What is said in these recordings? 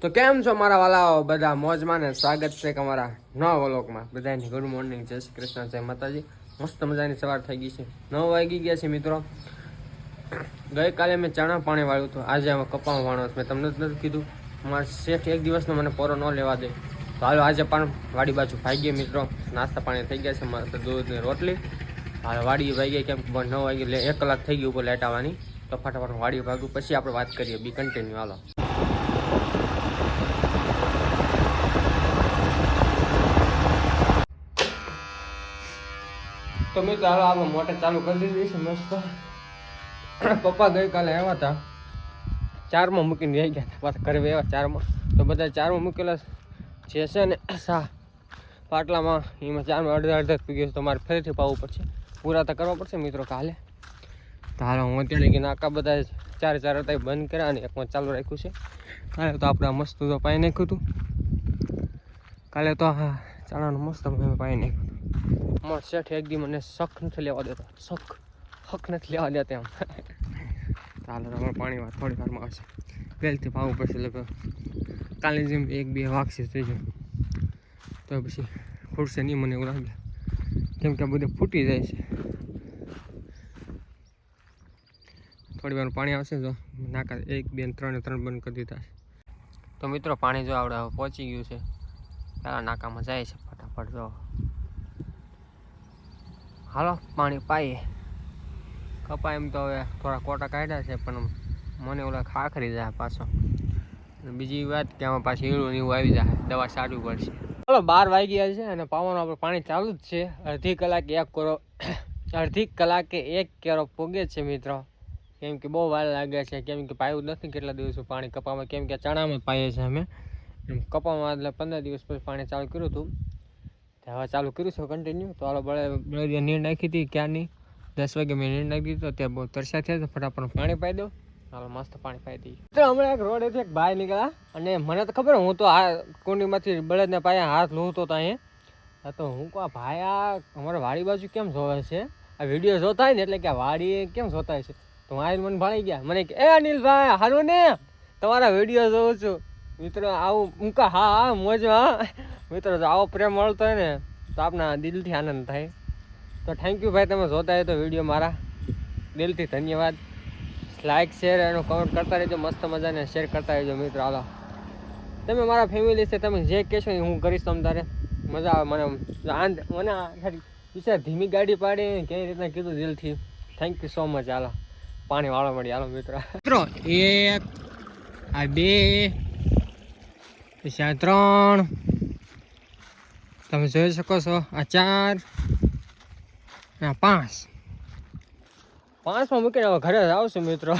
તો કેમ છો મારા વાલાઓ? બધા મોજમાં ને સ્વાગત છે કે અમારા નવા વ્લોગમાં. બધાની ગુડ મોર્નિંગ. જય શ્રી કૃષ્ણ, જય માતાજી. મસ્ત મજાની સવાર થઈ ગઈ છે. નવ વાગી ગયા છે મિત્રો. ગઈકાલે મેં ચણા પાણી વાળ્યું હતું. આજે અમે કપામાં વાળો મેં તમને જ નથી કીધું. મારા શેઠ એક દિવસનો મને પોરો ન લેવા દે. તો હાલો આજે પણ વાડી બાજુ ભાઈ ગયા મિત્રો. નાસ્તા પાણી થઈ ગયા છે. મસ્ત દૂધની રોટલી. હાલ વાડી ભાઈ ગયા કેમ નવ વાગી એક કલાક થઈ ગયું ઉપર લેટ આવવાની. તો ફટાફટ વાડી ભાગું. પછી આપણે વાત કરીએ. બી કન્ટિન્યુ હાલો. તો ચાલો આપણે મોટર ચાલુ કરી દીધી છે, મસ્ત. પપ્પા ગઈકાલે આવ્યા હતા. ચારમાં મૂકીને રહી ગયા હતા, પાછા ઘરે આવ્યા ચારમાં. તો બધા ચારમાં મૂકેલા જે છે ને, સા, પાટલામાં. એમાં ચારમાં અડધા અડધા થઈ પી ગયું છે, તો મારે ફરીથી પાવું પડશે. પૂરા તો કરવા પડશે મિત્રો કાલે. હાલો, હું અત્યારે કે નાકા બધા ચાર ચાર હતા બંધ કર્યા અને એકમાં ચાલુ રાખ્યું છે. કાલે તો આપણે મસ્ત તો પાઈ નાખ્યું હતું. કાલે તો હા ચણાનું મસ્ત મેં પાઈ નાખ્યું. મારો શેઠ એક દી મને શખ નથી લેવા દેતો. શખ હક નથી લેવા દેતા એમ. ચાલો તમારે વાર થોડી વારમાં આવશે. પહેલથી પાવું પડશે એટલે કાલે જેમ એક બે વાગશે થઈ જાય તો પછી ખૂટશે નહીં મને એવું લાગે. કેમ કે બધું ફૂટી જાય છે. થોડી વાર પાણી આવશે તો નાકા એક, બે ત્રણ ત્રણ બંધ કરી દીધા તો મિત્રો, પાણી જો આપણે પહોંચી ગયું છે. પહેલાં નાકામાં જાય છે. ફટાફટ હાલો, પાણી પાઈએ. કપા એમ તો હવે થોડા કોટા કાઢ્યા છે, પણ મને ઓલા ખાખરી જાય પાછો. બીજી વાત કે આમાં પાછી ને એવું આવી જાય, દવા સારવી પડશે. ચાલો બાર વાગી ગયા છે અને પાવાનું આપણે પાણી ચાલુ જ છે. અડધી કલાકે એક કરો, અડધી કલાકે એક કેરો પોગે છે મિત્રો. કેમ કે બહુ વાર લાગે છે, કેમ કે પાયું નથી કેટલા દિવસો પાણી કપામાં, કેમ કે ચણામાં પાઈએ છીએ અમે. કપામાં એટલે પંદર દિવસ પછી પાણી ચાલુ કર્યું હતું. હવે ચાલુ કર્યું છે કન્ટિન્યુ તો હાલો બળે નીર નાખી હતી ક્યાંની દસ વાગે મેં નીર નાખી તો ત્યાં બહુ તરસ્યા થયા ફટાફટ પાણી પાઈ દો હાલો મસ્ત પાણી પાઈ દઈએ. તો હમણાં એક રોડ એક ભાઈ નીકળ્યા અને મને તો ખબર હું તો આ કુંડીમાંથી બળદને પાયા હાથ લૂંતો તો અહીંયા તો હું કહું ભાઈ આ અમારા વાડી બાજુ કેમ જોવે છે? આ વીડિયો જોતા હોય ને એટલે કે આ વાડી કેમ જોતા હોય છે? તો આવીને મને ભાળી ગયા. મને કે, એ અનિલભાઈ હારું ને, તમારા વીડિયો જોઉં છું. મિત્રો, આવું હું હા હા મોજમાં મિત્રો આવો પ્રેમ મળતો હોય ને તો આપના દિલથી આનંદ થાય. તો થેન્ક યુ ભાઈ, તમે જોતા હોય તો વીડિયો મારા. દિલથી ધન્યવાદ. લાઇક શેર એનો કમેન્ટ કરતા રહેજો, મસ્ત મજાને શેર કરતા રહેજો મિત્રો. હાલો. તમે મારા ફેમિલી છે, તમે જે કહેશો એ હું કરીશ તમ મજા આવે મને મને વિશે ધીમી ગાડી પાડી કઈ રીતના કીધું દિલથી. થેન્ક યુ સો મચ હાલો. પાણી વાળો મળી હાલો મિત્રો. મિત્રો, એક, આ બે ત્રણ. તમે જોઈ શકો છો આ ચાર આ પાંચ. પાંચમાં મૂકીને હવે ઘરે આવશું મિત્રો.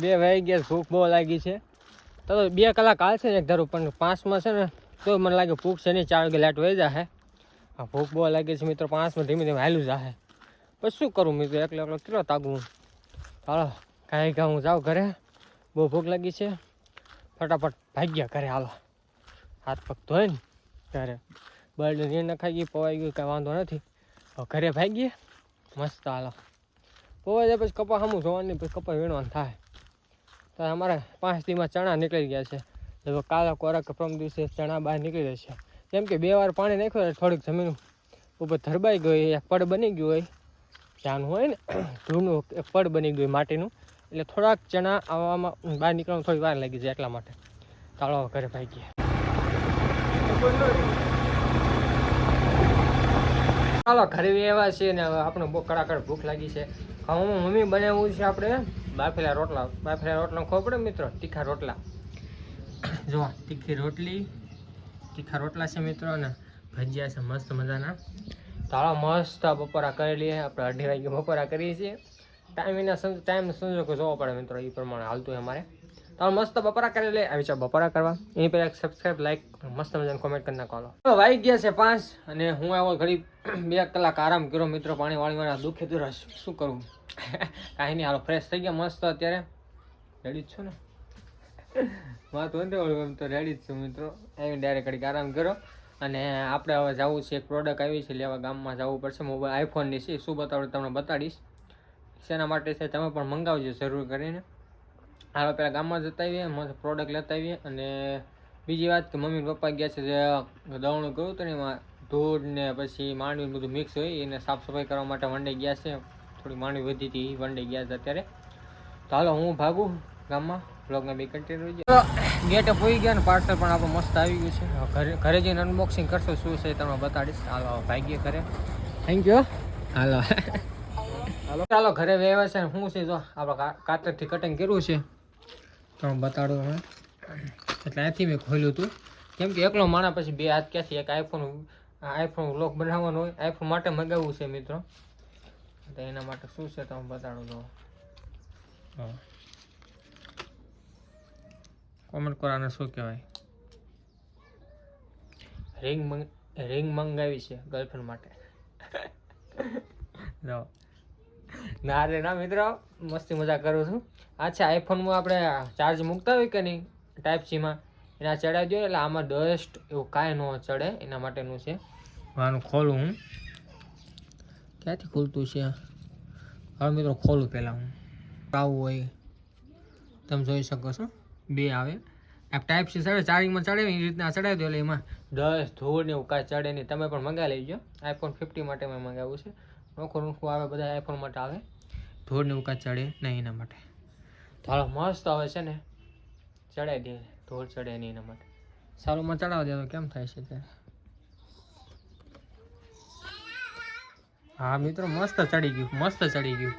બે વાગી ગયા, ભૂખ બહુ લાગી છે. તો બે કલાક હાલશે ને એક ધારું, પણ પાંચમાં છે ને, તો મને લાગે ભૂખ છે નહીં, ચાર વાગે લાઈટ વહી જશે હા, ભૂખ બહુ લાગી છે મિત્રો, પાંચમાં ધીમે ધીમે હાલું જશે પછી શું કરું મિત્રો, એકલો એકલો કેટલો તાગવું હાલો, કાંઈ કાં હું જાઉં ઘરે. બહુ ભૂખ લાગી છે. ફટાફટ ભાગ્યા ઘરે, હાલો. હાથ પગ ધોઈ ને ઘરે. નીર નખાઈ ગઈ પવાઈ ગયું, કાંઈ વાંધો નથી. ઘરે ભાઈ ગયે મસ્ત હાલો. પવાઈ જાય પછી કપા સામું જોવાની પછી કપા વીણવાનું થાય. તો અમારે પાંચ દીમાં ચણા નીકળી ગયા છે. લગભગ કાલે કોરાક પ્રમ દિવસે ચણા બહાર નીકળી જશે કેમ કે બે વાર પાણી નાખ્યું એટલે થોડીક જમીન ઉપર ધરબાઈ ગઈ એક પડ બની ગયું હોય. જાનું હોય ને, ધૂળનું એક પડ બની ગયું માટીનું. એટલે થોડાક ચણા આવવામાં બહાર નીકળવામાં થોડી વાર લાગી જાય એટલા માટે. ચાલો ઘરે ભાઈ ગયા ચાલો ઘરે એવા છે ને આપણે બહુ કડાકડ ભૂખ લાગી છે. હું મમ્મી બનાવવું છે આપણે બાફેલા રોટલા. બાફેલા રોટલા ખબર પડે મિત્રો? તીખા રોટલા. જો તીખી રોટલી, તીખા રોટલા છે મિત્રો અને ભજીયા છે, મસ્ત મજાના. ચાલો મસ્ત બપોરા કરી લઈએ. આપણે અઢી વાગે બપોરા કરીએ છીએ. ટાઈમ એના ટાઈમ સંજોગો જોવો પડે મિત્રો એ પ્રમાણે હાલતું હોય અમારે. તો મસ્ત બપોરા કરી લે. આવી છે બપોરા કરવા. એની પહેલાં સબસ્ક્રાઈબ લાઈક મસ્ત મજાને કોમેન્ટ કરી નાખો વાઈ ગયા છે પાંચ અને હું આવો ઘડી બે કલાક આરામ કર્યો મિત્રો પાણી વાળી મારા દુઃખે દૂર શું કરું? કાંઈ નહીં, હાલો ફ્રેશ થઈ ગયા, મસ્ત અત્યારે. રેડી જ છું ને? વાત હોય તો રેડી જ છું મિત્રો. એવી ડાયરેક્ટ ઘડીક આરામ કર્યો. અને આપણે હવે જવું છે, એક પ્રોડક્ટ આવી છે, લેવા ગામમાં જવું પડશે. મોબાઈલ આઈફોનની છે શું બતાવું તમને બતાડીશ. શેના માટે છે, તમે પણ મંગાવજો જરૂર કરીને. હાલો પેલા ગામમાં જતા આવીએ મસ્ત પ્રોડક્ટ લેતા આવીએ અને બીજી વાત કે મમ્મી પપ્પા ગયા છે જે દવણું કર્યું હતું ને એમાં ધૂળ ને પછી માંડવી બધું મિક્સ હોય એને સાફ સફાઈ કરવા માટે વંડે ગયા છે. થોડી માંડવી વધી હતી વંડે ગયા છે અત્યારે. તો હાલો હું ભાગું ગામમાં. બ્લોગમાં બી કન્ટિન્યુ ગેટ પોઈ ગયા ને પાર્સલ પણ આપણું મસ્ત આવી ગયું છે. ઘરે ઘરે જઈને અનબોક્સિંગ કરશો શું છે તમને બતાડીશ. હાલો ભાગીએ ભાગ્ય કરે થેન્ક યુ હાલો. હાલો ચાલો ઘરે વહેવા છે શું છે જો આપણે કાતરથી કટિંગ કર્યું છે. તમને બતાડું હવે એટલે અહીંથી મેં ખોલ્યું હતું કેમ કે એકલો માણા પછી બે હાથ ક્યાંથી? એક આઈફોન આઈફોન લોક બનાવવાનો હોય. આઈફોન માટે મગાવવું છે મિત્રો. તો એના માટે શું છે તમે બતાડું તો. કોમેન્ટ કરવાને શું કહેવાય? રિંગ રિંગ મંગાવી છે ગર્લફ્રેન્ડ માટે. જો ના રે ના મિત્રો મસ્તી મજા કરું છું. અચ્છા આઈફોનમાં આપણે ચાર્જ મૂકતા હોય કે નહીં? ટાઈપ સીમાં એના ચડાવી દો એટલે આમાં ડસ્ટ એવું કાંઈ ન ચડે એના માટેનું છે. આનું ખોલું હું. ક્યાંથી ખોલતું છે હવે મિત્રો ખોલું પહેલાં હું. આવું હોય. તમે જોઈ શકો છો. બે આવે. આ ટાઈપ સી ચડે ચાર્જિંગમાં ચડે એ રીતના ચડાવી દો એટલે એમાં દસ ધૂળ ને એવું કાંઈ ચડે નહીં. તમે પણ મંગાવી લેજો. આઈફોન ફિફ્ટી માટે મેં મંગાવ્યું છે. નોખું નોખું આવે બધા આઈફોન માટે આવે. ધૂળ ને ઉકા ચડે નહીં એના માટે. તો મસ્ત આવે છે ને. ચડાવી દે ધૂળ ચડે નહીં એના માટે. સારું માં ચડાવી દે તો કેમ થાય છે ત્યારે હા મિત્રો મસ્ત ચડી ગયું મસ્ત ચડી ગયું.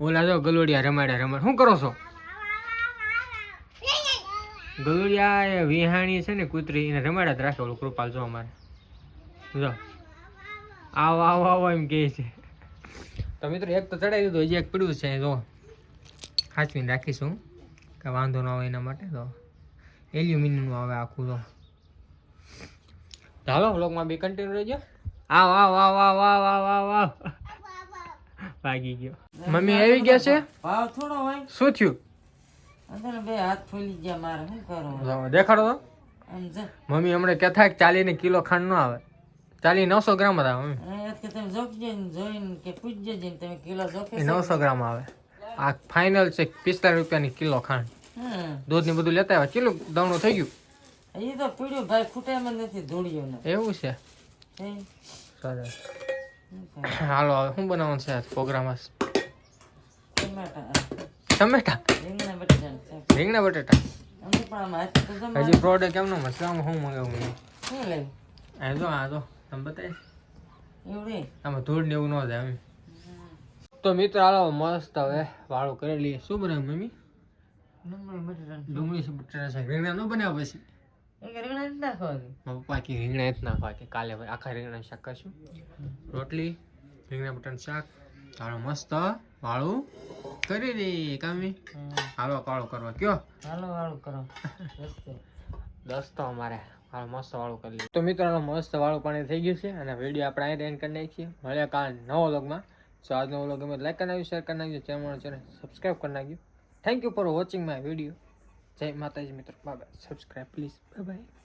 ઓલા જો ગલોડિયા રમાડ્યા રમાડ શું કરો છો? ગલુડિયા એ વિહાણી છે ને કૂતરી એને રમાડ્યા જ રાખે ઓલું કૃપાલ જો અમારે. જો. આવો આવો આવો એમ કહે છે. તો મિત્રો એક તો ચડાવી દીધું હજી એક પીડ્યું છે જો. સાચવીને રાખીશું. કે વાંધો ન આવે એના માટે તો. એલ્યુમિનિયમનું આવે આખું તો. ચાલો વ્લોગમાં બી કન્ટિન્યુ રહેજો. આવ આવ આવ આવ આવ આવ આવ. આવ ભાગી ગયો. મમ્મી આવી ગયા છે? ભાવ થોડો હોય. શું થયું? અંદર બે હાથ ફૂલી ગયા મારે શું કરો? દેખાડો તો. મમ્મી હમણાં કહેતા ચાલીને કિલો ખાંડ ન આવે. ચાલી નવસો ગ્રામ હતા કે તમે જોખજો જોઈને કે પૂછજો જઈને તમે કિલો જોખે નવસો ગ્રામ આવે. આ ફાઇનલ છે પિસ્તાલીસ રૂપિયાની કિલો ખાંડ. દૂધ ને બધું લેતા આવ્યા. કેટલું દવણું થઈ ગયું? એ તો પીડ્યું ભાઈ ફૂટામાં નથી ધૂળ્યું એવું છે? હે? સરસ. હાલો હવે શું બનાવવાનું છે પ્રોગ્રામ ટમાટા રીંગણા. બટેટા તો હજી પ્રોડક્ટ કેમ નો મસલામાં શું મંગાવું આ જો આ જો. તમે બતાવી એવું આમાં ધૂળ ને એવું ન જાય એમ. તો મિત્ર હાલો મસ્ત હવે વાળું કરી લઈએ. શું બનાવ્યું મમ્મી? ડુંગળી બટાટાનું બટાટા રીંગણા ન બનાવ્યા પછી? રીંગણા નાખવાનું. પપ્પા કે રીંગણા જ નાખવા કે કાલે આખા રીંગણા શાક કરશું. રોટલી રીંગણા બટાનું શાક. હાલો મસ્ત વાળું કરી દે કામી. હાલો કાળો કરવા. કયો? હાલો વાળું કરો. તો અમારે. હાલો, મસ્ત વાળું કરી લઈએ તો મિત્રોનો મસ્ત વાળું પાણી થઈ ગયું છે અને વીડિયો આપણે અહીં રેન્ડ કરી નાખીએ. મળે કાલ નવો વ્લોગમાં. જો આજનો વ્લોગ ગમે લાઈક કરી નાખ્યું શેર કરી નાખ્યું ચેનલ ચેનલ સબસ્ક્રાઈબ કરી નાખ્યું. Thank you for watching my video Jai Mataji મિત્રો. Bye bye subscribe please bye bye